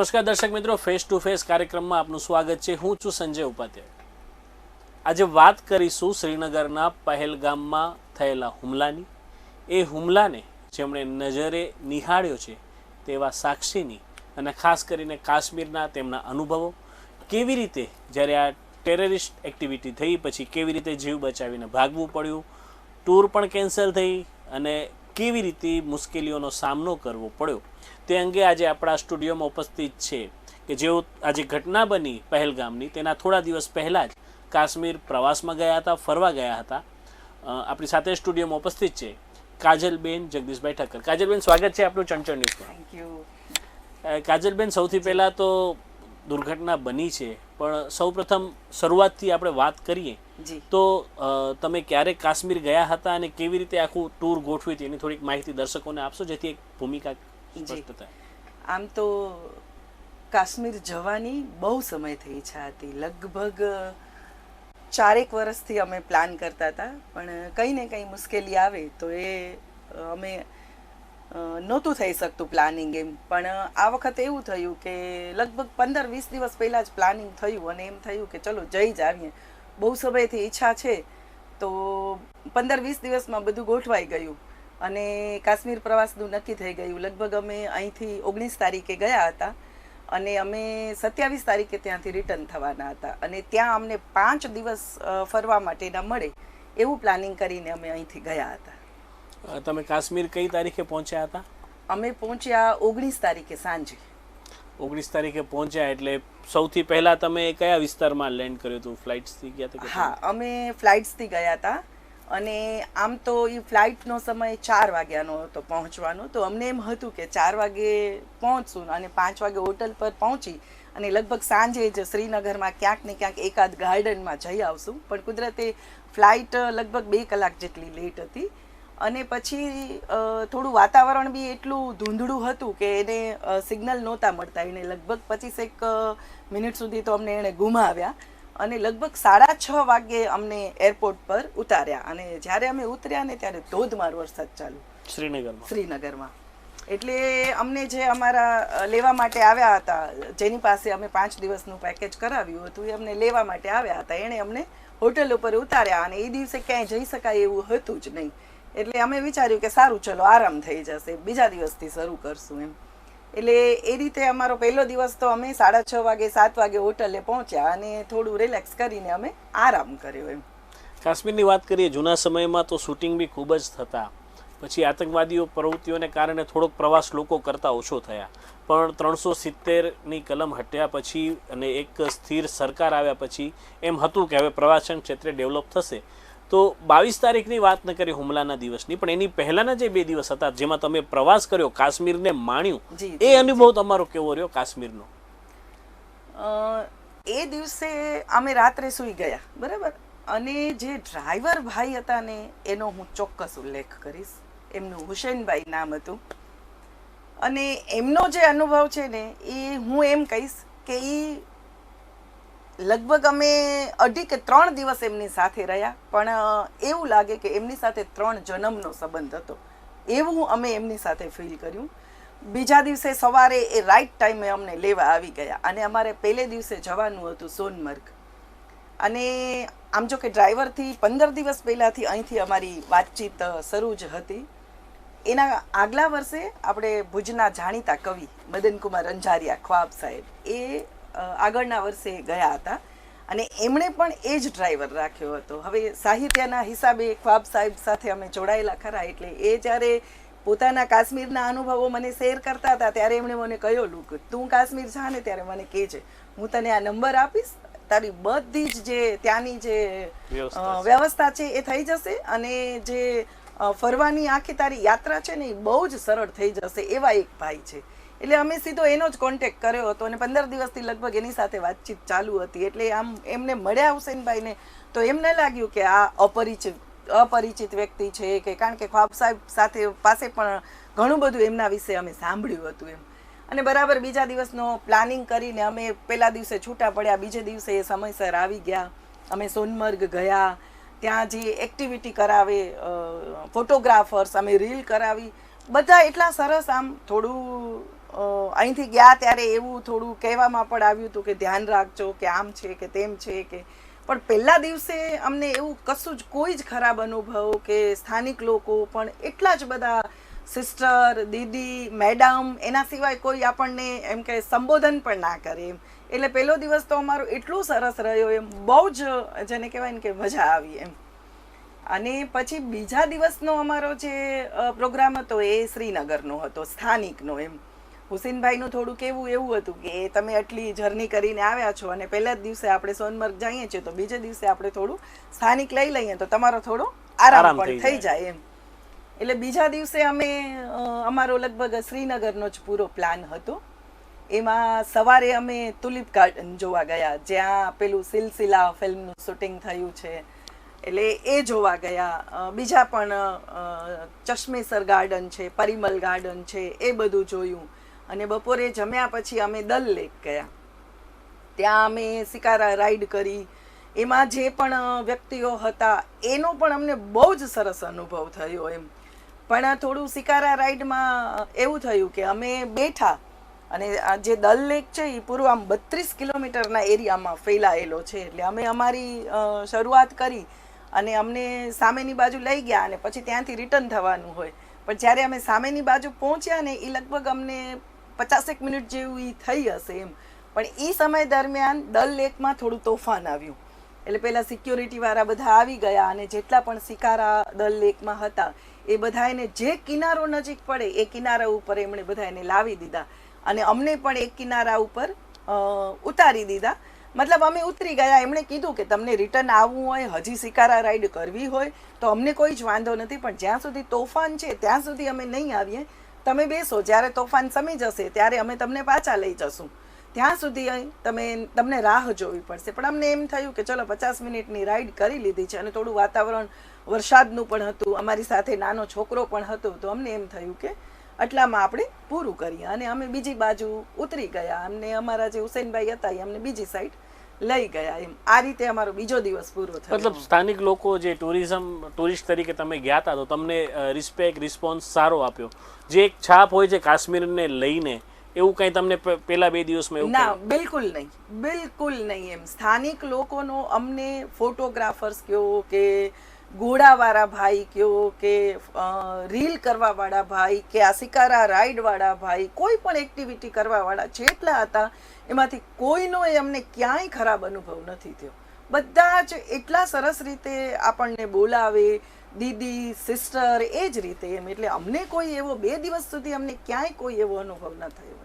નમસ્કાર દર્શક મિત્રો ફેસ ટુ ફેસ કાર્યક્રમમાં આપનું સ્વાગત છે. હું છું સંજય ઉપાધ્યાય. આજે વાત કરીશું શ્રીનગરના પહેલગામમાં થયેલા હુમલાની. એ હુમલાને જેમણે નજરે નિહાળ્યો છે તેવા સાક્ષીની અને ખાસ કરીને કાશ્મીરના તેમના અનુભવો. કેવી રીતે જ્યારે આ ટેરરિસ્ટ એક્ટિવિટી થઈ, પછી કેવી રીતે જીવ બચાવીને ભાગવું પડ્યું? ટૂર પણ કેન્સલ થઈ અને કેવી રીતે મુશ્કેલીઓનો સામનો કરવો પડ્યો? તે અંગે આજે આપણા સ્ટુડિયોમાં ઉપસ્થિત છે કે જેઓ આજે ઘટના બની પહેલગામની તેના થોડા દિવસ પહેલાં જ કાશ્મીર પ્રવાસમાં ગયા હતા ફરવા ગયા હતા. આપણી સાથે સ્ટુડિયોમાં ઉપસ્થિત છે કાજલબેન જગદીશભાઈ ઠક્કર. કાજલબેન સ્વાગત છે આપણું ચંચળ ન્યૂઝમાં. થેન્ક યુ કાજલબેન સૌથી પહેલાં તો દુર્ઘટના બની છે પણ સૌપ્રથમ શરૂઆતથી આપણે વાત કરીએ તો તમે ક્યારે કાશ્મીર ગયા હતા અને કેવી રીતે આખું ટૂર ગોઠવી હતી? એની થોડીક માહિતી દર્શકોને આપશો જેથી એક ભૂમિકા સ્પષ્ટ થાય. આમ તો કાશ્મીર જવાની બહુ સમય થઈ ઈચ્છા હતી. લગભગ ચારેક વર્ષથી અમે પ્લાન કરતા હતા પણ કંઈ ને કંઈ મુશ્કેલી આવે તો એ અમે નહોતું થઈ શકતું પ્લાનિંગ એમ. પણ આ વખતે એવું થયું કે લગભગ પંદર વીસ દિવસ પહેલાં જ પ્લાનિંગ થયું અને એમ થયું કે ચલો જઈ જ આવીએ. બહુ સમયથી ઈચ્છા છે તો પંદર વીસ દિવસમાં બધું ગોઠવાઈ ગયું. અને કાશ્મીર પ્રવાસનું નક્કી થઈ ગયું. લગભગ અમે અહીંથી ઓગણીસ તારીખે ગયા હતા અને અમે સત્યાવીસ તારીખે ત્યાંથી રિટર્ન થવાના હતા. અને ત્યાં અમને પાંચ દિવસ ફરવા માટેના મળે એવું પ્લાનિંગ કરીને અમે અહીંથી ગયા હતા. તમે કાશ્મીર કઈ તારીખે પહોંચ્યા હતા? અમે પહોંચ્યા ઓગણીસ તારીખે સાંજે. ઓગણીસ તારીખે પહોંચ્યા એટલે સૌથી પહેલા તમે કયા વિસ્તારમાં લેન્ડ કર્યું હતું? ફ્લાઇટ્સથી ગયા હતા હા, અમે ફ્લાઇટ્સથી ગયા હતા. અને આમ તો એ ફ્લાઇટનો સમય ચાર વાગ્યાનો હતો પહોંચવાનો. તો અમને એમ હતું કે ચાર વાગે પહોંચશું અને પાંચ વાગે હોટલ પર પહોંચી અને લગભગ સાંજે જ શ્રીનગરમાં ક્યાંક ને ક્યાંક એકાદ ગાર્ડનમાં જઈ આવશું. પણ કુદરતે ફ્લાઇટ લગભગ બે કલાક જેટલી લેટ હતી. અને પછી થોડું વાતાવરણ બી એટલું ધૂંધળું હતું કે એને સિગ્નલ નહોતા મળતા. એને લગભગ પચીસેક મિનિટ સુધી તો અમને એણે ગુમાવ્યા અને લગભગ સાડા છ વાગ્યે અમને એરપોર્ટ પર ઉતાર્યા. અને જ્યારે અમે ઉતર્યા ને ત્યારે ધોધમાર વરસાદ ચાલુ. શ્રીનગરમાં? શ્રીનગરમાં. એટલે અમને જે અમારા લેવા માટે આવ્યા હતા જેની પાસે અમે પાંચ દિવસનું પેકેજ કરાવ્યું હતું એ અમને લેવા માટે આવ્યા હતા. એણે અમને હોટલ ઉપર ઉતાર્યા અને એ દિવસે ક્યાંય જઈ શકાય એવું હતું જ નહીં. એટલે અમે વિચાર્યું કે સારું, ચલો આરામ થઈ જશે, બીજા દિવસથી શરૂ કરશું એમ. એટલે એ રીતે અમારો પહેલો દિવસ તો અમે સાડા છ વાગે, સાત વાગે હોટલે પહોંચ્યા અને થોડું રિલેક્સ કરીને અમે આરામ કર્યો એમ. કાશ્મીરની વાત કરીએ, જૂના સમયમાં તો શૂટિંગ બી ખૂબ જ થતા. પછી આતંકવાદીઓ પ્રવૃત્તિઓને કારણે થોડોક પ્રવાસ લોકો કરતા ઓછો થયા. પણ ત્રણસો સિત્તેરની કલમ હટ્યા પછી અને એક સ્થિર સરકાર આવ્યા પછી એમ હતું કે હવે પ્રવાસન ક્ષેત્રે ડેવલપ થશે. તો બાવીસ તારીખની વાત ન કરી હુમલાના દિવસની પણ એની પહેલાના જે બે દિવસ હતા જેમાં તમે પ્રવાસ કર્યો કાશ્મીરને માણ્યું એ અનુભવ તમારો કેવો રહ્યો કાશ્મીરનો? એ દિવસે અમે રાત્રે સૂઈ ગયા બરાબર? અને જે ડ્રાઈવર ભાઈ હતા ને એનો હું ચોક્કસ ઉલ્લેખ કરીશ. એમનું હુસેનભાઈ નામ હતું. અને એમનો જે અનુભવ છે ને એ હું એમ કહીશ કે એ લગભગ અમે અઢી કે ત્રણ દિવસ એમની સાથે રહ્યા, પણ એવું લાગે કે એમની સાથે ત્રણ જન્મનો સંબંધ હતો. એવું અમે એમની સાથે ફીલ કર્યું. બીજા દિવસે સવારે એ રાઈટ ટાઈમે અમને લેવા આવી ગયા અને અમારે પહેલે દિવસે જવાનું હતું સોનમર્ગ. અને આમ જો કે ડ્રાઈવરથી પંદર દિવસ પહેલાંથી અહીંથી અમારી વાતચીત શરૂ જ હતી. એના આગલા વર્ષે આપણે ભુજના જાણીતા કવિ મદનકુમાર અંજારિયા ખ્વાબ સાહેબ, એ આગળના વર્ષે ગયા હતા. અને એમણે પણ એ જ ડ્રાઈવર રાખ્યો હતો. હવે સાહિત્યના હિસાબે ખ્વાબ સાહેબ સાથે અમે જોડાયેલા ખરા એટલે એ જ્યારે પોતાના કાશ્મીરના અનુભવો મને શેર કરતા હતા ત્યારે એમણે મને કહ્યું કે તું કાશ્મીર જા ને ત્યારે મને કહેજે. હું તને આ નંબર આપીશ. તારી બધી જ જે ત્યાંની જે વ્યવસ્થા છે. એ થઈ જશે અને જે ફરવાની આખી તારી યાત્રા છે ને એ બહુ જ સરળ થઈ જશે એવા એક ભાઈ છે. એટલે અમે સીધો એનો જ કોન્ટેક્ટ કર્યો હતો અને પંદર દિવસથી લગભગ એની સાથે વાતચીત ચાલુ હતી. એટલે આમ એમને મળ્યા હુસેનભાઈને તો એમને લાગ્યું કે આ અપરિચિત અપરિચિત વ્યક્તિ છે કે કારણ કે ખ્વાબ સાહેબ સાથે પાસે પણ ઘણું બધું એમના વિશે અમે સાંભળ્યું હતું એમ. અને બરાબર બીજા દિવસનો પ્લાનિંગ કરીને અમે પહેલા દિવસે છૂટા પડ્યા, બીજે દિવસે એ સમયસર આવી ગયા. અમે સોનમર્ગ ગયા. ત્યાં જે એક્ટિવિટી કરાવે ફોટોગ્રાફર્સ અમે રીલ કરાવી. બધા એટલા સરસ આમ થોડું અહીંથી ગયા ત્યારે એવું થોડું કહેવામાં પણ આવ્યું હતું કે ધ્યાન રાખજો કે આમ છે કે તેમ છે કે, પણ પહેલા દિવસે અમને એવું કશું જ કોઈ જ ખરાબ અનુભવ કે સ્થાનિક લોકો પણ એટલા જ બધા સિસ્ટર, દીદી, મેડમ એના સિવાય કોઈ આપણને એમ કે સંબોધન પણ ના કરે એમ. એટલે પહેલો દિવસ તો અમારો એટલો સરસ રહ્યો એમ, બહુ જ જેને કહેવાય ને કે મજા આવી એમ. અને પછી બીજા દિવસનો અમારો જે પ્રોગ્રામ હતો એ શ્રીનગરનો હતો, સ્થાનિકનો એમ. હુસેનભાઈનું થોડુંક એવું એવું હતું કે તમે આટલી જર્ની કરીને આવ્યા છો અને પહેલા જ દિવસે આપણે સોનમર્ગ જઈએ છીએ તો બીજે દિવસે આપણે થોડું સ્થાનિક લઈ લઈએ તો તમારો થોડો આરામ પણ થઈ જાય. એમ. એટલે બીજા દિવસે અમે અમારો લગભગ શ્રીનગરનો જ પૂરો પ્લાન હતો. એમાં સવારે અમે તુલિપ ગાર્ડન જોવા ગયા જ્યાં પેલું સિલસિલા ફિલ્મનું શૂટિંગ થયું છે. એટલે એ જોવા ગયા. બીજા પણ ચશ્મેસર ગાર્ડન છે પરિમલ ગાર્ડન છે એ બધું જોયું. અને બપોરે જમ્યા પછી અમે દલ લેક ગયા. ત્યાં અમે શિકારા રાઈડ કરી. એમાં જે પણ વ્યક્તિઓ હતા, એનો પણ અમને બહુ જ સરસ અનુભવ થયો એમ. પણ થોડું શિકારા રાઈડમાં એવું થયું કે અમે બેઠા અને આ જે દલ લેક છે એ પૂર્વ આમ બત્રીસ કિલોમીટરના એરિયામાં ફેલાયેલો છે. એટલે અમે અમારી શરૂઆત કરી અને અમને સામેની બાજુ લઈ ગયા અને પછી ત્યાંથી રિટર્ન થવાનું હોય. પણ જ્યારે અમે સામેની બાજુ પહોંચ્યા ને એ લગભગ અમને પચાસેક મિનિટ જેવું થઈ હશે એમ. પણ એ સમય દરમિયાન દલ લેકમાં થોડું તોફાન આવ્યું. એટલે પહેલાં સિક્યોરિટીવાળા બધા આવી ગયા અને જેટલા પણ શિકારા દલ લેકમાં હતા, એ બધા એને જે કિનારો નજીક પડે, એ કિનારા ઉપર એમણે બધા એને લાવી દીધા. અને અમને પણ એક કિનારા ઉપર ઉતારી દીધા. મતલબ અમે ઉતરી ગયા. એમણે કીધું કે તમને રિટર્ન આવવું હોય, હજી શિકારા રાઈડ કરવી હોય, તો અમને કોઈ જ વાંધો નથી, પણ જ્યાં સુધી તોફાન છે, ત્યાં સુધી અમે નહીં આવીએ તમે બેસો, જ્યારે તોફાન સમી જશે, ત્યારે અમે તમને પાછા લઈ જશું. ત્યાં સુધી તમે તમને રાહ જોવી પડશે. પણ અમને એમ થયું કે ચલો પચાસ મિનિટની રાઈડ કરી લીધી છે અને થોડું વાતાવરણ વરસાદનું પણ હતું, અમારી સાથે નાનો છોકરો પણ હતો, તો અમને એમ થયું કે આટલામાં આપણે પૂરું કરીએ. અને અમે બીજી બાજુ ઉતરી ગયા. અમને અમારા જે હુસેનભાઈ હતા, એ અમને બીજી સાઈડ લઈ ગયા એમ. આ રીતે અમારો બીજો દિવસ પૂરો થયો. મતલબ સ્થાનિક લોકો જે ટુરિઝમ ટુરિસ્ટ તરીકે તમે ગયા હતા તો તમને રિસ્પેક્ટ રિસ્પોન્સ સારો આપ્યો. જે એક છાપ હોય છે કાશ્મીરને લઈને એવું કંઈ તમને પેલા બે દિવસમાં એવું ના બિલકુલ નહીં. બિલકુલ નહીં એમ. સ્થાનિક લોકોનો અમને ફોટોગ્રાફર્સ કયો કે ઘોડાવાળા ભાઈ કયો કે રીલ કરવાવાળા ભાઈ કે આ શિકારા રાઈડવાળા ભાઈ કોઈ પણ એક્ટિવિટી કરવાવાળા જેટલા હતા એમાંથી કોઈનો એ અમને ક્યાંય ખરાબ અનુભવ નથી થયો. બધા જ એટલા સરસ રીતે આપણને બોલાવે દીદી સિસ્ટર એ જ રીતે એમ. એટલે અમને કોઈ એવો બે દિવસ સુધી અમને ક્યાંય કોઈ એવો અનુભવ ન થયો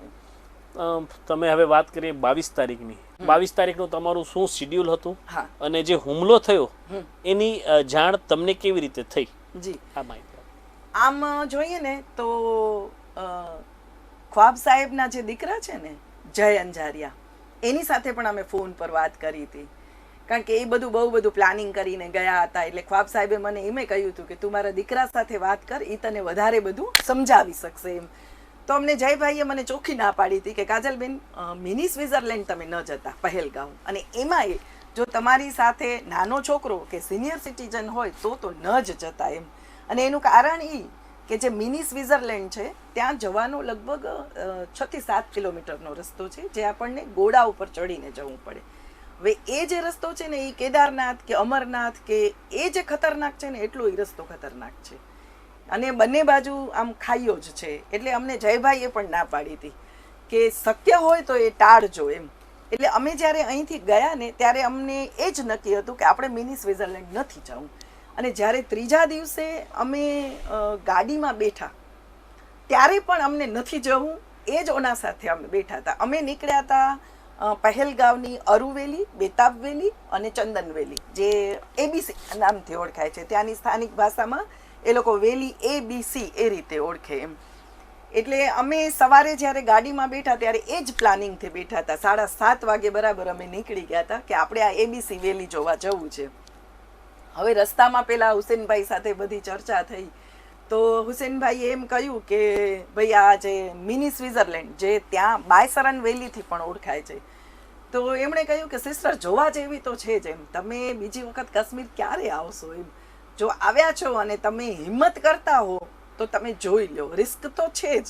તમે હવે વાત કરીએ બાવીસ તારીખની. બાવીસ તારીખનું તમારું શું શિડ્યુલ હતું? અને જે હુમલો થયો એની જાણ તમને કેવી રીતે થઈ? જી. આ માહિતી. આમ જોઈએ ને તો ખ્વાબ સાહેબના જે દીકરા છે ને જય અંજારિયા. એની સાથે પણ અમે ફોન પર વાત કરી હતી. કારણ કે એ બધું બહુ બધું પ્લાનિંગ કરીને ગયા હતા. એટલે ખ્વાબ સાહેબે મને એમ કહ્યું હતું કે તું મારા દીકરા સાથે વાત કર એ તને વધારે બધું સમજાવી શકશે એમ. તો અમને જયભાઈએ મને ચોખ્ખી ના પાડી હતી કે, કાજલબેન મિની સ્વિઝરલેન્ડ તમે ન જતા, પહેલગામ. અને એમાંય જો તમારી સાથે નાનો છોકરો કે સિનિયર સિટીઝન હોય તો તો ન જ જતા એમ. અને એનું કારણ એ કે જે મિની સ્વિઝરલેન્ડ છે, ત્યાં જવાનો લગભગ છ થી સાત કિલોમીટરનો રસ્તો છે, જે આપણને ગોળા ઉપર ચડીને જવું પડે. હવે એ જે રસ્તો છે ને એ કેદારનાથ કે અમરનાથ કે એ જે ખતરનાક છે ને, એટલો એ રસ્તો ખતરનાક છે. અને બંને બાજુ આમ ખાઈઓ જ છે. એટલે અમને જયભાઈએ પણ ના પાડી હતી કે શક્ય હોય તો એ ટાળજો એમ. એટલે અમે જ્યારે અહીંથી ગયા ને, ત્યારે અમને એ જ નક્કી હતું કે આપણે મિની સ્વિઝરલેન્ડ નથી જવું. અને જ્યારે ત્રીજા દિવસે અમે ગાડીમાં બેઠા, ત્યારે પણ અમને નથી જવું, એ જ ઓના સાથે અમે બેઠા હતા. અમે નીકળ્યા હતા પહેલગાંવની અરુવેલી બેતાબ વેલી અને ચંદન વેલી જે એબીસી નામથી ઓળખાય છે. ત્યાંની સ્થાનિક ભાષામાં એ લોકો વેલી એ બી સી એ રીતે ઓળખે એમ. એટલે અમે સવારે જ્યારે ગાડીમાં બેઠા ત્યારે એ જ પ્લાનિંગથી બેઠા હતા. સાડા સાત વાગે બરાબર અમે નીકળી ગયા હતા કે આપણે આ એબીસી વેલી જોવા જવું છે. હવે રસ્તામાં પેલા હુસેનભાઈ સાથે બધી ચર્ચા થઈ. તો હુસેનભાઈએ એમ કહ્યું કે, ભાઈ આ જે મિની સ્વિટ્ઝરલેન્ડ જે ત્યાં બાયસરન વેલીથી પણ ઓળખાય છે. તો એમણે કહ્યું કે, સિસ્ટર, જોવા જેવી તો છે જ એમ. તમે બીજી વખત કાશ્મીર ક્યારે આવશો એમ? જો આવ્યા છો અને તમે હિંમત કરતા હો, તો તમે જોઈ લો રિસ્ક તો છે જ.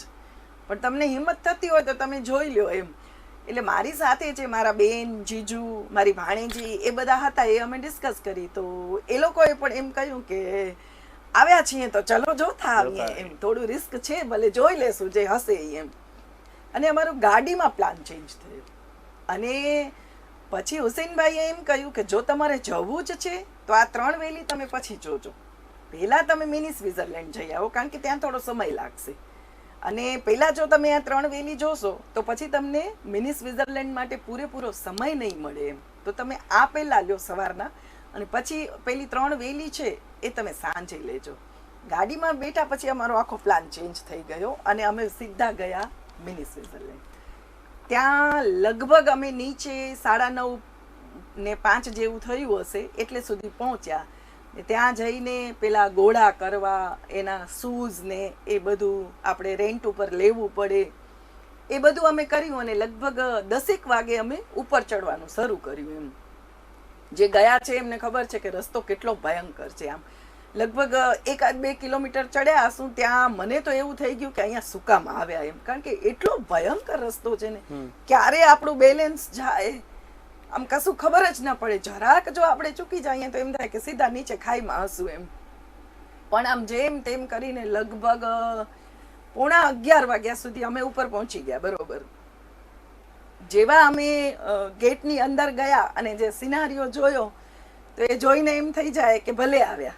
પણ તમને હિંમત થતી હોય તો તમે જોઈ લ્યો એમ. એટલે મારી સાથે જે મારા બેન જીજુ મારી ભાણેજી એ બધા હતા એ અમે ડિસ્કસ કરી. તો એ લોકોએ પણ એમ કહ્યું કે આવ્યા છીએ તો ચલો જોતા આવીએ. એમ થોડું રિસ્ક છે ભલે જોઈ લેશું જે હશે એમ. અને અમારો ગાડીમાં પ્લાન ચેન્જ થયો. અને પછી હુસેનભાઈએ એમ કહ્યું કે જો તમારે જવું જ છે તો આ ત્રણ વેલી તમે પછી જોજો. પહેલા તમે મિની સ્વિઝરલેન્ડ જઈ આવો કારણ કે ત્યાં થોડો સમય લાગશે. અને પહેલાં જો તમે આ ત્રણ વેલી જોશો, તો પછી તમને મિની સ્વિઝરલેન્ડ માટે પૂરેપૂરો સમય નહીં મળે એમ. તો તમે આ પહેલાં લ્યો સવારના અને પછી પેલી ત્રણ વેલી છે એ તમે સાંજે લેજો. ગાડીમાં બેઠા પછી અમારો આખો પ્લાન ચેન્જ થઈ ગયો અને અમે સીધા ગયા મિની સ્વિઝરલેન્ડ. ત્યાં લગભગ અમે નીચે સાડા નવ ને પાંચ જેવું થયું હશે એટલે સુધી પહોંચ્યા. ત્યાં જઈને પેલા ગોળા કરવા એના શૂઝ ને એ બધું આપણે રેન્ટ ઉપર લેવું પડે. એ બધું અમે કર્યું અને લગભગ દસેક વાગે અમે ઉપર ચડવાનું શરૂ કર્યું એમ. જે ગયા છે એમને ખબર છે કે રસ્તો કેટલો ભયંકર છે આમ. લગભગ એકાદ બે કિલોમીટર ચડ્યા હશું ત્યાં મને તો એવું થઈ ગયું કે અહીંયા શું આવ્યા એમ. કારણ કે એટલો ભયંકર રસ્તો છે ને ક્યારે આપણું બેલેન્સ જાય? આમ કશું ખબર જ ના પડે. જરાક જો આપણે ચૂકી જઈએ તો એમ થાય કે સીધા નીચે ખાઈમાં હસું એમ. પણ આમ જેમ તેમ કરીને લગભગ પોણા અગિયાર વાગ્યા સુધી અમે ઉપર પહોંચી ગયા, બરોબર. જેવા અમે ગેટની અંદર ગયા અને જે સિનારીઓ જોયો, તો એ જોઈને એમ થઈ જાય કે ભલે આવ્યા.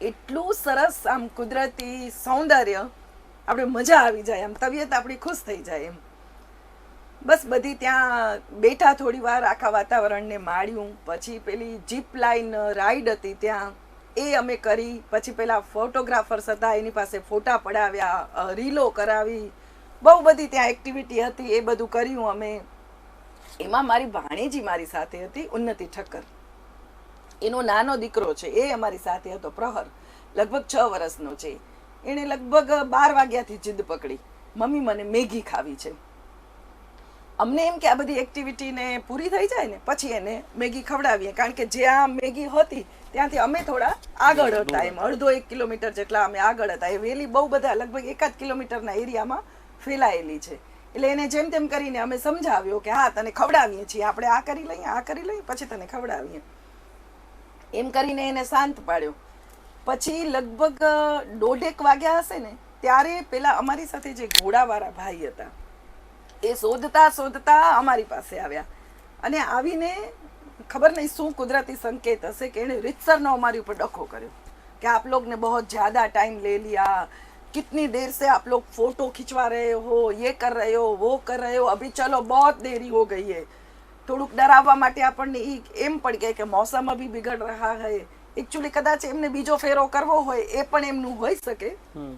એટલું સરસ આમ કુદરતી સૌંદર્ય, આપણે મજા આવી જાય, આમ તબિયત આપણી ખુશ થઈ જાય એમ. બસ બધી ત્યાં બેઠા થોડી વાર આખા વાતાવરણને માણ્યું. પછી પેલી જીપ લાઈન રાઈડ હતી ત્યાં. એ અમે કરી. પછી પેલા ફોટોગ્રાફર્સ હતા, એની પાસે ફોટા પડાવ્યા રીલો કરાવી. બહુ બધી ત્યાં એક્ટિવિટી હતી, એ બધું કર્યું અમે. એમાં મારી ભાણેજી મારી સાથે હતી, ઉન્નતિ ઠક્કર. એનો નાનો દીકરો છે, એ અમારી સાથે હતો, પ્રહર. લગભગ છ વર્ષનો છે. એણે લગભગ બાર વાગ્યાથી જીદ પકડી. મમ્મી મને મેગી ખાવી છે. અમને એમ કે આ બધી એક્ટિવિટીને પૂરી થઈ જાય ને પછી એને મેગી ખવડાવીએ. કારણ કે જ્યાં મેગી હતી ત્યાંથી અમે થોડા આગળ હતા એમ. અડધો એક કિલોમીટર જેટલા અમે આગળ હતા. એ વેલી બહુ બધા લગભગ એકાદ કિલોમીટરના એરિયામાં ફેલાયેલી છે. એટલે એને જેમ તેમ કરીને અમે સમજાવ્યો કે હા તને ખવડાવીએ છીએ. આપણે આ કરી લઈએ આ કરી લઈએ પછી તને ખવડાવીએ. એમ કરીને એને શાંત પાડ્યો. પછી લગભગ દોઢેક વાગ્યા હશે ને ત્યારે પેલા અમારી સાથે જે ઘોડાવાળા ભાઈ હતા એ શોધતા શોધતા અમારી પાસે આવ્યા અને આવીને ખબર નહીં શું કુદરતી સંકેત હશે કે એણે રીતસરનો અમારી ઉપર ડખો કર્યો कि आप लोग ने बहुत ज़्यादा टाइम ले लिया कितनी देर से आप लोग फोटो खिंचवा रहे हो ये कर रहे हो वो कर रहे हो अभी चलो बहुत देरी हो गई है થોડુંક ડરાવવા માટે આપણને ઈ એમ પડી ગયા કે મોસમ અભી બિગડ રહા હૈ એકચ્યુઅલી કદાચ એમને બીજો ફેરો કરવો હોય એ પણ એમનું હોઈ શકે હમ.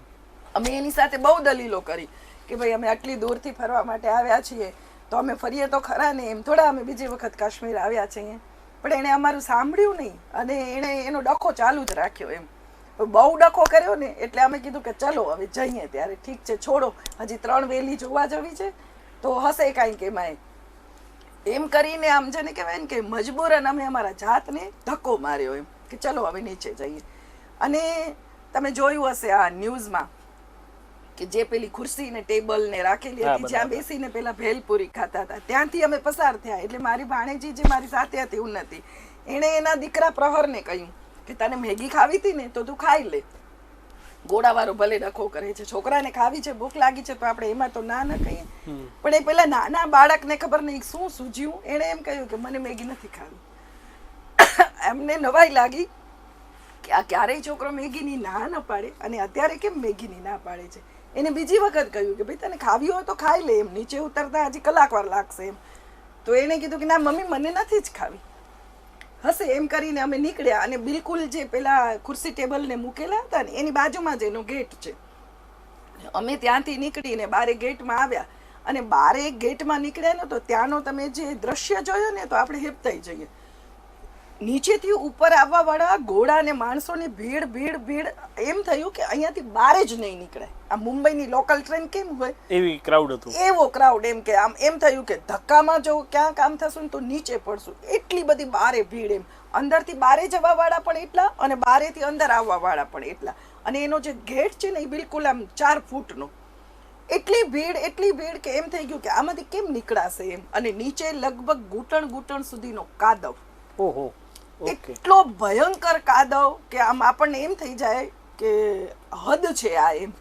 અમે એની સાથે બહુ દલીલો કરી કે ભાઈ અમે આટલી દૂરથી ફરવા માટે આવ્યા છીએ, તો અમે ફરીએ તો ખરા ને એમ. થોડા અમે બીજી વખત કાશ્મીર આવ્યા છીએ. પણ એણે અમારું સાંભળ્યું નહીં અને એણે એનો ડખો ચાલુ જ રાખ્યો એમ. બહુ ડખો કર્યો ને એટલે અમે કીધું કે ચલો હવે જઈએ ત્યારે. ઠીક છે, છોડો. હજી ત્રણ વેલી જોવા જવી છે, તો હશે કાંઈક એમાં એમ કરીને આમ જેને કહેવાય ને કે મજબૂરન અમે અમારા જાતને ધક્કો માર્યો એમ, કે ચલો હવે નીચે જઈએ. અને તમે જોયું હશે આ ન્યૂઝમાં કે જે પેલી ખુરશી ને ટેબલ ને રાખેલી હતી જ્યાં બેસીને પેલા ભેલપુરી ખાતા હતા. ત્યાંથી અમે પસાર થયા. એટલે મારી ભાણેજી જે મારી સાથે હતી ઉન્નતિ એણે એના દીકરા પ્રહરને કહ્યું કે તને મેગી ખાવી હતી ને તો તું ખાઈ લે. ગોળાવાળો ભલે ડખો કરે છે. છોકરાને ખાવી છે ભૂખ લાગી છે તો આપણે એમાં તો ના ન કહીએ પણ એ પેલા નાના બાળકને ખબર નહીં શું સૂજ્યું? એણે એમ કહ્યું કે મને મેગી નથી ખાવી. એમને નવાઈ લાગી કે આ ક્યારેય છોકરો મેગીની ના ન પાડે અને અત્યારે કેમ મેગીની ના પાડે છે? એને બીજી વખત કહ્યું કે, ભાઈ તને ખાવી હોય તો ખાઈ લે. એમ નીચે ઉતરતા હજી કલાક વાર લાગશે એમ. તો એણે કીધું કે, ના, મમ્મી, મને નથી જ ખાવી. હશે એમ કરીને અમે નીકળ્યા અને બિલકુલ જે પેલા ખુરશી ટેબલને મૂકેલા હતા ને, એની બાજુમાં જ એનો ગેટ છે. અમે ત્યાંથી નીકળીને બારે ગેટમાં આવ્યા અને બારે ગેટમાં નીકળ્યા ને, તો ત્યાંનો તમે જે દ્રશ્ય જોયો ને, તો આપણે હેપતાઈ જઈએ. નીચેથી ઉપર આવવાવાળા ઘોડા અને માણસોની ભીડ ભીડ ભીડ એમ થયું કે અહીંયાથી બહાર જ નહીં નીકળે. આ મુંબઈની લોકલ ટ્રેન કેમ હોય? એવી ક્રાઉડ હતું. એવો ક્રાઉડ એમ કે આમ એમ થયું કે ધક્કામાં જો ક્યાં કામ થશું તો નીચે પડશું. એટલી બધી બારે ભીડ એમ. અંદરથી બારે જવાવાળા પણ એટલા અને બારેથી અંદર આવવાવાળા પણ એટલા. અને એનો જે ગેટ છે ને એ બિલકુલ આમ ચાર ફૂટનો. એટલી ભીડ એટલી ભીડ કે એમ થઈ ગયું કે આમાંથી કેમ નીકળાશે એમ. અને નીચે લગભગ ઘૂંટણ ઘૂંટણ સુધીનો કાદવ. ઓહો. એટલો ભયંકર કાદવ કે આમ આપણને એમ થઈ જાય કે હદ છે આ એમ.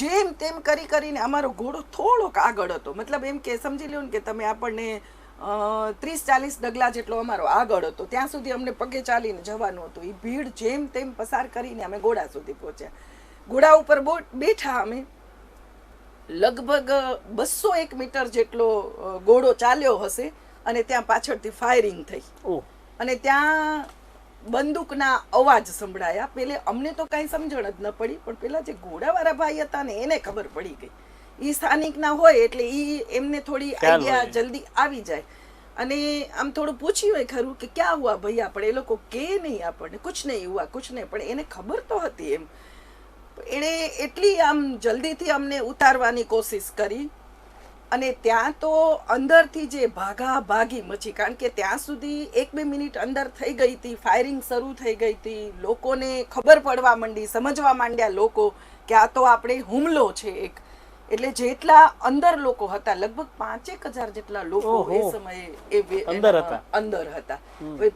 જેમ તેમ કરી કરીને અમારો ઘોડો થોડોક આગળ હતો. મતલબ એમ કે સમજી લ્યો ને કે તમે આપણને ત્રીસ ચાલીસ ડગલા જેટલો અમારો આગળ હતો. ત્યાં સુધી અમને પગે ચાલીને જવાનું હતું. એ ભીડ જેમ તેમ પસાર કરીને અમે ઘોડા સુધી પહોંચ્યા. ઘોડા ઉપર બોટ બેઠા અમે. લગભગ બસો એક મીટર જેટલો ઘોડો ચાલ્યો હશે અને ત્યાં પાછળથી ફાયરિંગ થઈ. ઓહ. અને ત્યાં બંદૂકના અવાજ સંભળાયા. પેલે અમને તો કાંઈ સમજણ જ ન પડી પણ પેલા જે ઘોડાવાળા ભાઈ હતા ને એને ખબર પડી ગઈ. એ સ્થાનિકના હોય એટલે એ એમને થોડી આઈડિયા જલ્દી આવી જાય. અને આમ થોડું પૂછ્યું હોય ખરું કે ક્યાં હુઆ ભૈયા પણ એ લોકો કે નહીં આપણને કુછ નહીં હુઆ કુછ નહીં પણ એને ખબર તો હતી એમ. એણે એટલી આમ જલ્દીથી અમને ઉતારવાની કોશિશ કરી. અને ત્યાં તો અંદરથી જે ભાગા ભાગી મચી કારણ કે ત્યાં સુધી એક બે મિનિટ અંદર થઈ ગઈ હતી ફાયરિંગ શરૂ થઈ ગઈ હતી. લોકોને ખબર પડવા માંડી સમજવા માંડ્યા લોકો કે આ તો આપણે હુમલો છે એક. એટલે જેટલા અંદર લોકો હતા લગભગ પાંચેક હજાર જેટલા લોકો એ સમયે એ અંદર હતા. અંદર હતા.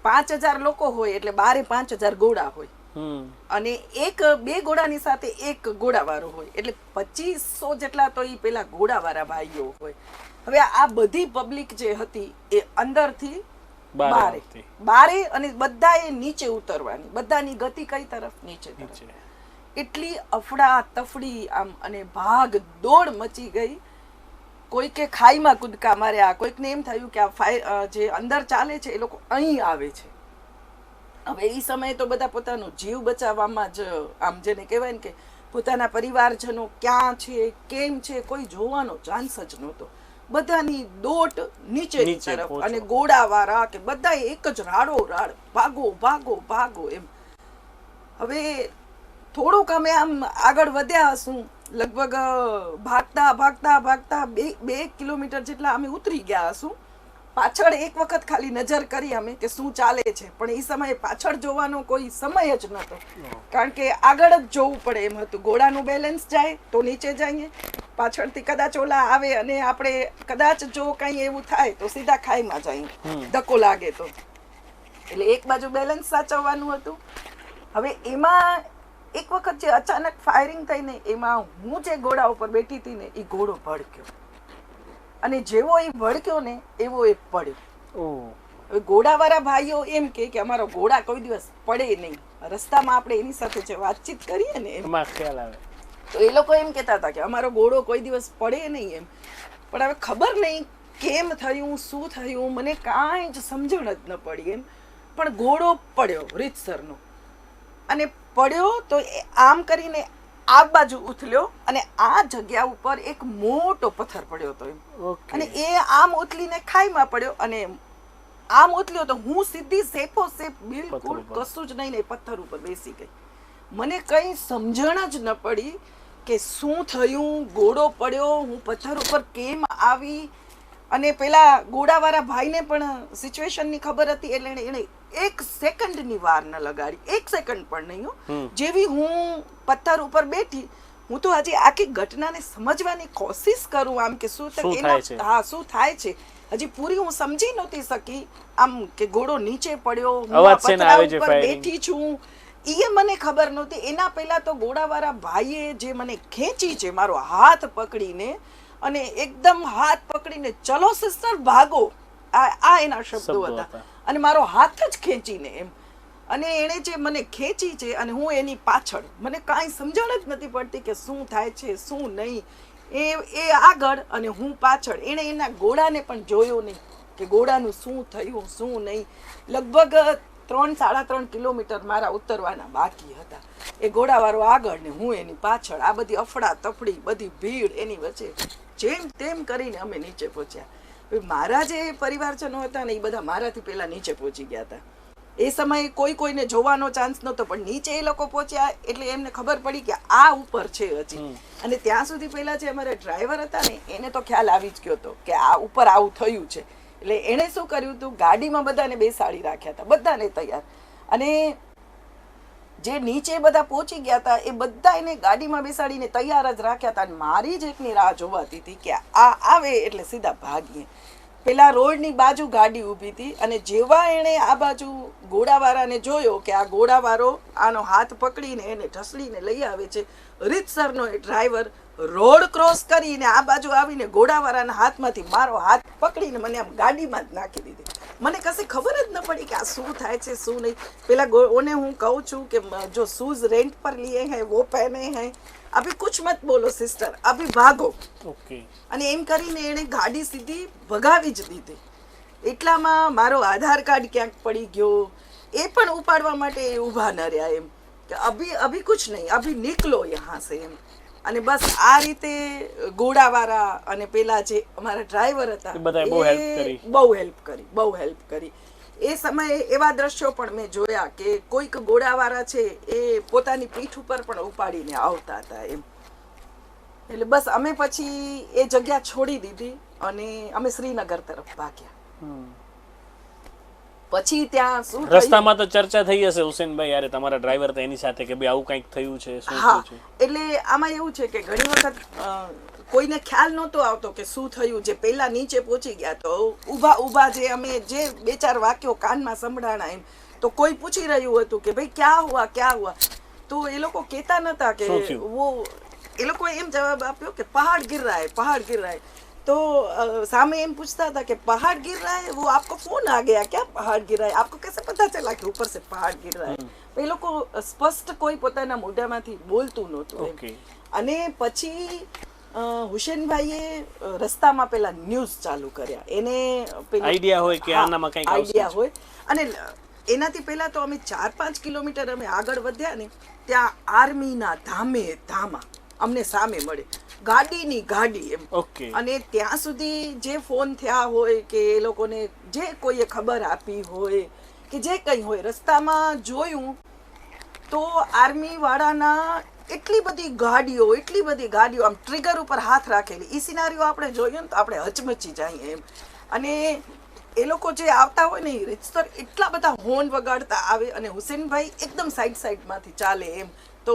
પાંચ હજાર લોકો હોય એટલે બારે પાંચ હજાર ગોળા હોય. અને એક બે ઘોડાની સાથે એક ઘોડાવાળો હોય. એટલે પચીસો જેટલા તો એ પેલા ઘોડાવાળા ભાઈઓ હોય. હવે આ બધી પબ્લિક જે હતી એ અંદરથી બારે બારે. અને બધાએ નીચે ઉતરવાની. બધાની ગતિ કઈ તરફ? નીચે તરફ. એટલી અફડા તફડી આમ અને ભાગ દોડ મચી ગઈ. કોઈકે ખાઈમાં કૂદકા માર્યા કોઈકને એમ થયું કે આ ફાય જે અંદર ચાલે છે એ લોકો અહીં આવે છે. હવે એ સમયે તો બધા પોતાનો જીવ બચાવવામાં જ આમ જેને કહેવાય ને કે પોતાના પરિવારજનો ક્યાં છે કેમ છે કોઈ જોવાનો ચાન્સ જ નહોતો. બધાની દોટ નીચે તરફ. અને ગોળાવાળા કે બધા એક જ રાડો રાડ ભાગો ભાગો ભાગો એમ. હવે થોડુંક અમે આમ આગળ વધ્યા હશું. લગભગ ભાગતા ભાગતા ભાગતા બે બે કિલોમીટર જેટલા અમે ઉતરી ગયા હશું. પાછળ એક વખત ખાલી નજર કરી અમે કે શું ચાલે છે. પણ એ સમયે પાછળ જોવાનો કોઈ સમય જ નહોતો. કારણ કે આગળ જ જોવું પડે એમ હતું. ઘોડાનું બેલેન્સ જાય તો નીચે જઈએ. પાછળથી કદાચ ઓલા આવે અને આપણે કદાચ જો કંઈ એવું થાય તો સીધા ખાઈમાં જઈએ. ધક્કો લાગે તો. એટલે એક બાજુ બેલેન્સ સાચવવાનું હતું. હવે એમાં એક વખત જે અચાનક ફાયરિંગ થઈને એમાં હું જે ઘોડા ઉપર બેઠી હતી ને એ ઘોડો ભડક્યો. અને જેવો એ વળક્યો ને એવો એ પડ્યો. હવે ઘોડાવાળા ભાઈઓ એમ કે કે અમારો ઘોડા કોઈ દિવસ પડે નહીં. રસ્તામાં આપણે એની સાથે જે વાતચીત કરીએ ને એમાં ખ્યાલ આવે. તો એ લોકો એમ કહેતા હતા કે અમારો ઘોડો કોઈ દિવસ પડે નહીં એમ. પણ હવે ખબર નહીં કેમ થયું શું થયું મને કાંઈ જ સમજણ જ ન પડી એમ. પણ ઘોડો પડ્યો રીતસરનો. અને પડ્યો તો એ આમ કરીને આ બાજુ ઉથલ્યો અને આ જગ્યા ઉપર એક મોટો પથ્થર પડ્યો હતો અને એ આમ ઉથલીને ખાઈમાં પડ્યો અને આમ ઉથલ્યો તો હું સીધી સેફો સેફ બિલકુલ કશું જ નહીં ને પથ્થર ઉપર બેસી ગઈ. મને કંઈ સમજણ જ ન પડી કે શું થયું ઘોડો પડ્યો હું પથ્થર ઉપર કેમ આવી? અને પેલા ગોળાવાળા ભાઈને પણ સિચ્યુએશનની ખબર હતી એટલે એણે એણે એક સેકન્ડની વાર ન લગાડી. એક સેકન્ડ પણ નહીં હો. જેવી હું પથ્થર ઉપર બેઠી હું તો હજી આખી ઘટનાને સમજવાની કોશિશ કરું આમ કે શું એના- થાય છે? હા શું થાય છે? હજી પૂરી હું સમજી નહોતી શકી આમ કે ઘોડો નીચે પડ્યો હું છે ઉપર બેઠી છું. એ મને ખબર નહોતી. એના પહેલા તો ઘોડાવાળા ભાઈએ જે મને ખેંચી છે મારો હાથ પકડીને અને એકદમ હાથ પકડીને ચલો સિસ્ટર ભાગો. આ આ એના શબ્દો હતા. અને મારો હાથ જ ખેંચીને એમ. અને એણે જે મને ખેંચી છે અને હું એની પાછળ, મને કાંઈ સમજણ જ નથી પડતી કે શું થાય છે, શું નહીં. એ એ આગળ અને હું પાછળ. એણે એના ગોળાને પણ જોયો નહીં કે ગોળાનું શું થયું, શું નહીં. લગભગ ત્રણ, સાડા ત્રણ કિલોમીટર મારા ઉતરવાના બાકી હતા. એ ઘોડાવાળો આગળ ને હું એની પાછળ. આ બધી અફડા તફડી બધી ભીડ એની વચ્ચે, જેમ તેમ કરીને અમે નીચે પહોંચ્યા. મારા જે પરિવારજનો હતા ને એ બધા મારાથી પહેલા નીચે પહોંચી ગયા હતા. એ સમયે કોઈ કોઈને જોવાનો ચાન્સ નહોતો પણ નીચે એ લોકો પહોંચ્યા એટલે એમને ખબર પડી કે આ ઉપર છે હજી. અને ત્યાં સુધી પહેલા જે અમારા ડ્રાઈવર હતા ને એને તો ખ્યાલ આવી જ ગયો હતો કે આ ઉપર આવું થયું છે. એટલે એણે શું કર્યું હતું? ગાડીમાં બધાને બેસાડી રાખ્યા હતા. બધાને તૈયાર. અને જે નીચે બધા પહોંચી ગયા હતા, એ બધા એને ગાડીમાં બેસાડીને તૈયાર જ રાખ્યા હતા અને મારી જ એકની રાહ જોવાતી હતી કે આ આવે એટલે સીધા ભાગીએ. પેલા રોડની બાજુ ગાડી ઊભી હતી અને જેવા એણે આ બાજુ ઘોડાવાળાને જોયો કે આ ઘોડાવાળો આનો હાથ પકડીને એને ઢસડીને લઈ આવે છે, રીતસરનો એ ડ્રાઈવર રોડ ક્રોસ કરીને આ બાજુ આવીને ઘોડાવાળાના હાથમાંથી મારો હાથ પકડીને મને આમ ગાડીમાં જ નાખી દીધી. મને કશી ખબર જ ન પડી કે આ શું થાય છે શું નહીં. પેલા ઓને હું કહું છું કે જો શૂઝ રેન્ટ પર લીએ હે વો પહેને હે. અભી કુછ મત બોલો સિસ્ટર. અભી ભાગો. ઓકે. અને એમ કરીને એણે ગાડી સીધી ભગાવી જ દીધી. એટલામાં મારો આધાર કાર્ડ ક્યાંક પડી ગયો. એ પણ ઉપાડવા માટે એ ઊભા ન રહ્યા એમ. કે અભી અભી કુછ નહીં. અભી નીકળો યહાં સે એમ. અને બસ આ રીતે ઘોડાવાળા અને પેલા જે અમારા ડ્રાઈવર હતા એ. બહુ હેલ્પ કરી. બહુ હેલ્પ કરી એ સમયે એવા દ્રશ્યો પણ મેં જોયા કે કોઈક ઘોડાવાળા છે એ પોતાની પીઠ ઉપર પણ ઉપાડીને આવતા હતા એમ. એટલે બસ અમે પછી એ જગ્યા છોડી દીધી અને અમે શ્રીનગર તરફ ભાગ્યા. પછી ત્યાં શું રસ્તામાં તો ચર્ચા થઈ હશે હુસેનભાઈ યારે તમારા ડ્રાઈવર તો એની સાથે કે ભાઈ આવું કંઈક થયું છે શું હા એટલે આમાં એવું છે કે ઘણી વખત કોઈને ખ્યાલ નહોતો આવતો કે શું થયું જે પહેલા નીચે પહોંચી ગયા તો ઊભા ઊભા જે અમે જે બે ચાર વાક્યો કાનમાં સંભળાણા એમ તો કોઈ પૂછી રહ્યું હતું કે ભાઈ ક્યાં હુઆ ક્યાં હુઆ? તો એ લોકો કહેતા નતા કે વો એ લોકો એમ જવાબ આપ્યો કે પહાડ ગિર રહા હે પહાડ ગિર રહા હે तो अ, सामने एम पूछता था कि पहाड़ गिर रहा है वो आपको फोन आ गया क्या पहाड़ गिर रहा है आपको कैसे पता चला कि ऊपर से पहाड़ गिर रहा है એ લોકો સ્પષ્ટ કોઈ પોતાના મોઢામાંથી બોલતું નહોતું એમ. ઓકે અને પછી અ, હુસેનભાઈએ અ, રસ્તામાં પેલા ન્યૂઝ ચાલુ કર્યા એને પેલું- Idea હોય કે હા, આનામાં કંઈક આવશે idea જ. હોય અને લ- એનાથી પહેલા તો અમે ચાર પાંચ કિલોમીટર અમે આગળ વધ્યા ને ત્યાં આર્મીના ધામે ધામા અમને સામે મળે. ગાડીની ગાડી એમ. ઓકે. અને ત્યાં સુધી જે ફોન થયા હોય કે એ લોકોને જે કોઈએ ખબર આપી હોય કે જે કંઈ હોય રસ્તામાં જોયું તો આર્મી વાળાના એટલી બધી ગાડીઓ એટલી બધી ગાડીઓ આમ ટ્રિગર ઉપર હાથ રાખેલી. એ સિનારીઓ આપણે જોઈએ ને તો આપણે હચમચી જઈએ એમ. અને એ લોકો જે આવતા હોય ને એ રીતસર એટલા બધા હોર્ન વગાડતા આવે અને હુસેનભાઈ એકદમ સાઈડ સાઈડમાંથી ચાલે એમ. તો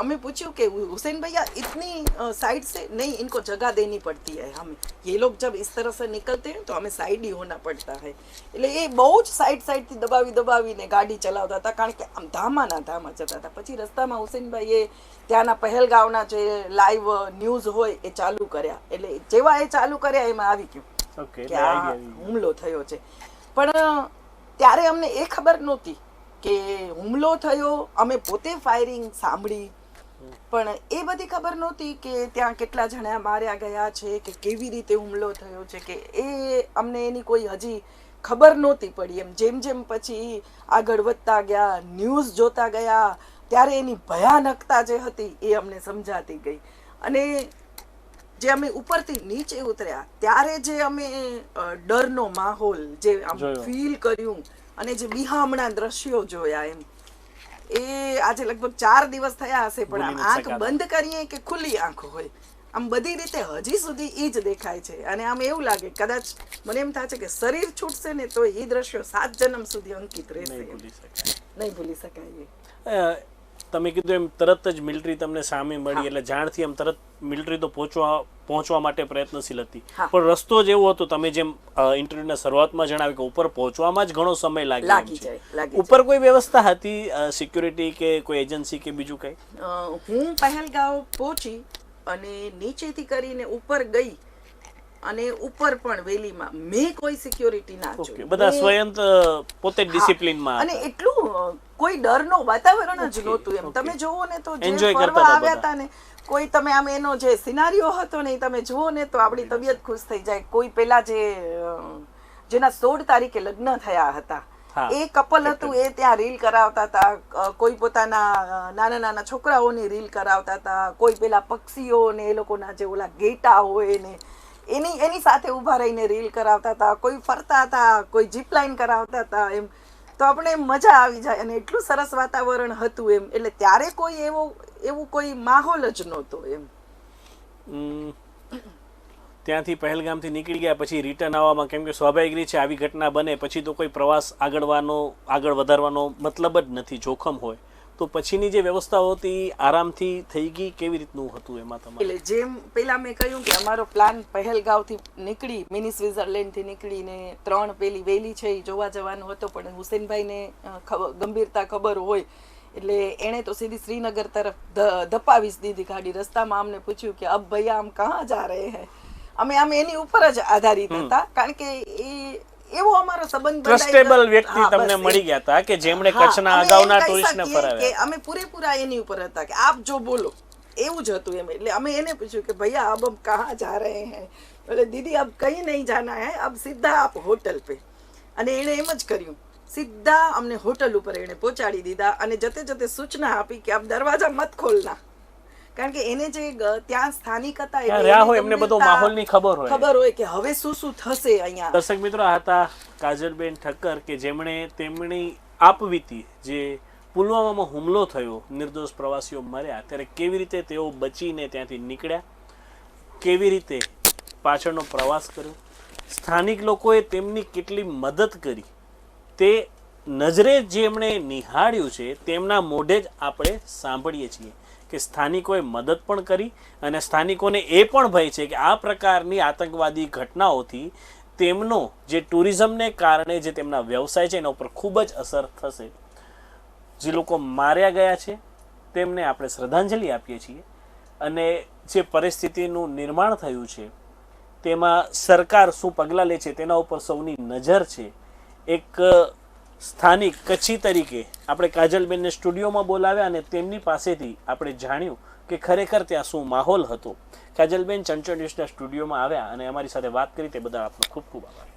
અમે પૂછ્યું કે हुसैन भैया ઇતની साइड સે नहीं इनको જગા દેની પડતી है હમ ये लोग जब इस तरह से निकलते हैं तो हमें साइड ही होना पड़ता है એટલે એ બહુ જ સાઈડથી દબાવી દબાવીને ગાડી ચલાવતા હતા કારણ કે આમ ધામાના ધામા જતા હતા. પછી રસ્તામાં હુસેનભાઈએ ત્યાંના પહેલગાંવના જે લાઈવ ન્યૂઝ હોય એ ચાલુ કર્યા. એટલે જેવા એ ચાલુ કર્યા એમાં આવી ગયું. કે આ હુમલો થયો છે. પણ ત્યારે અમને એ ખબર નહોતી કે હુમલો થયો અમે પોતે ફાયરિંગ સાંભળી. પણ એ બધી ખબર નહોતી કે ત્યાં કેટલા જણા માર્યા ગયા છે કે કેવી રીતે હુમલો થયો છે કે એ અમને એની કોઈ હજી ખબર નહોતી પડી. એમ જેમ જેમ પછી આગળ વધતા ગયા ન્યૂઝ જોતા ગયા ત્યારે એની ભયાનકતા જે હતી એ અમને સમજાતી ગઈ. અને જે અમે ઉપરથી નીચે ઉતર્યા ત્યારે જે અમે ડરનો માહોલ જે આમ ફીલ કર્યું અને જે બિહામણા દ્રશ્યો જોયા એમ એ આજે લગભગ ચાર દિવસ થયા હશે પણ આંખ બંધ કરીએ કે ખુલ્લી આંખ હોય? આમ બધી રીતે હજી સુધી ઈ જ દેખાય છે. અને આમ એવું લાગે કદાચ મને એમ થાય છે કે શરીર છૂટશે ને તો એ દ્રશ્યો સાત જન્મ સુધી અંકિત રહેશે નહીં. ભૂલી શકાય તમે કીધું એમ તરત જ મિલિટરી તમને સામે મળી એટલે જાણથી એમ તરત મિલિટરી તો પહોંચવા પહોંચવા માટે પ્રયત્નશીલ હતી. પણ રસ્તો જ એવો હતો તમે જેમ ઇન્ટરવ્યુના શરૂઆતમાં જણાવ્યું કે ઉપર પહોંચવામાં જ ઘણો સમય લાગ્યો. ઉપર કોઈ વ્યવસ્થા હતી સિક્યુરિટી કે કોઈ એજન્સી કે બીજું કંઈ? હું પહેલગાંવ પહોંચી અને નીચેથી કરીને ઉપર ગઈ અને ઉપર પણ વેલીમાં મેં કોઈ સિક્યોરિટી ના જોઈ બધા સ્વયંત સ્વયં પોતે ડિસિપ્લિનમાં અને એટલું કોઈ ડરનો વાતાવરણ જ નહોતું એમ. તમે જુઓ ને તો જે ફરવા આવ્યા હતા ને કોઈ તમે આમ એનો જે સિનારીઓ હતો ને એ તમે જુઓ ને તો આપણી તબિયત ખુશ થઈ જાય. કોઈ પેલા જે જેના સોળ તારીખે લગ્ન થયા હતા એ કપલ હતું એ ત્યાં રીલ કરાવતા હતા. કોઈ પોતાના નાના નાના છોકરાઓની રીલ કરાવતા હતા. કોઈ પેલા પક્ષીઓ ને એ લોકોના જે ઓલા ગેટા હોય ને એની એની સાથે ઊભા રહીને રીલ કરાવતા હતા. કોઈ ફરતા હતા કોઈ જીપ લાઈન કરાવતા હતા એમ. તો આપણે મજા આવી જાય અને એટલું સરસ વાતાવરણ હતું એમ. એટલે ત્યારે કોઈ એવો, એવું કોઈ માહોલ જ નહોતો એમ. ત્યાંથી પહેલગામથી નીકળી ગયા, પછી રિટર્ન આવવામાં કેમ કે સ્વાભાવિક રીતે આવી ઘટના બને, પછી તો કોઈ પ્રવાસ આગળવાનો, આગળ વધારવાનો મતલબ જ નથી, જોખમ હોય. તો પછીની જે વ્યવસ્થાઓ હતી આરામથી થઈ ગઈ કેવી રીતનું હતું એમાં તમારે? એટલે જેમ પેલા મેં કહ્યું કે અમારો પ્લાન પહેલગાંવથી નીકળી મિની સ્વિટ્ઝરલેન્ડથી નીકળીને ત્રણ પેલી વેલી છે એ જોવા જવાનો હતો પણ હુસેનભાઈને ખબર ગંભીરતા ખબર હોય એટલે એણે તો સીધી શ્રીનગર તરફ ધપાવી જ દીધી ગાડી. રસ્તામાં અમને પૂછ્યું કે અબ ભૈયા આમ કहाँ જા રહે હે? અમે આમ એની ઉપર જ આધારિત હતા કારણ કે એ એવો અમારો સંબંધ ટ્રસ્ટેબલ વ્યક્તિ તમને મળી ગયા હતા કે જેમણે કચ્છના અગાઉના ટુરિસ્ટને ફરાવ્યા. કે અમે પૂરેપૂરા એની ઉપર હતા કે આપ જો બોલો. એવું જ હતું એમ. એટલે અમે એને પૂછ્યું કે ભૈયા અબ હમ કહા જા રહે હૈ? બોલે દીદી અબ કઈ નહીં જાના હે. અબ સીધા આપ હોટલ પે. અને એણે એમ જ કર્યું. સીધા અમને હોટલ ઉપર એણે પહોંચાડી દીધા અને જતે જતે સૂચના આપી કે આપ દરવાજા મત ખોલના. કારણ કે એને જે ત્યાં સ્થાનિક હતા રહ્યા હોય એમને બધો માહોલની ખબર હોય. ખબર હોય કે હવે શું શું થશે અહીંયા. દર્શક મિત્રો આ હતા કાજલબેન ઠક્કર કે જેમણે તેમની આપવીતી જે પુલવામામાં હુમલો થયો નિર્દોષ પ્રવાસીઓ મર્યા. ત્યારે કેવી રીતે તેઓ બચીને ત્યાંથી નીકળ્યા? કેવી રીતે પાછળનો પ્રવાસ કર્યો? સ્થાનિક લોકોએ તેમની કેટલી મદદ કરી? તે નજરે જેમણે નિહાળ્યું છે તેમના મોઢે જ આપણે સાંભળીએ છીએ. કે સ્થાનિકોએ મદદ પણ કરી અને સ્થાનિકોને એ પણ ભય છે કે આ પ્રકારની આતંકવાદી ઘટનાઓથી તેમનો જે ટુરિઝમને કારણે જે તેમના વ્યવસાય છે એના ઉપર ખૂબ જ અસર થશે. જે લોકો માર્યા ગયા છે, તેમને આપણે શ્રદ્ધાંજલિ આપીએ છીએ અને જે પરિસ્થિતિનું નિર્માણ થયું છે, તેમાં સરકાર શું પગલાં લે છે તેના ઉપર સૌની નજર છે. એક સ્થાનિક કચ્છી તરીકે આપણે કાજલબેનને સ્ટુડિયોમાં બોલાવ્યા અને તેમની પાસેથી આપણે જાણ્યું કે ખરેખર ત્યાં શું માહોલ હતો. કાજલબેન ચંચળ ન્યૂઝના સ્ટુડિયોમાં આવ્યા અને અમારી સાથે વાત કરી તે બદલ આપનો ખૂબ ખૂબ આભાર.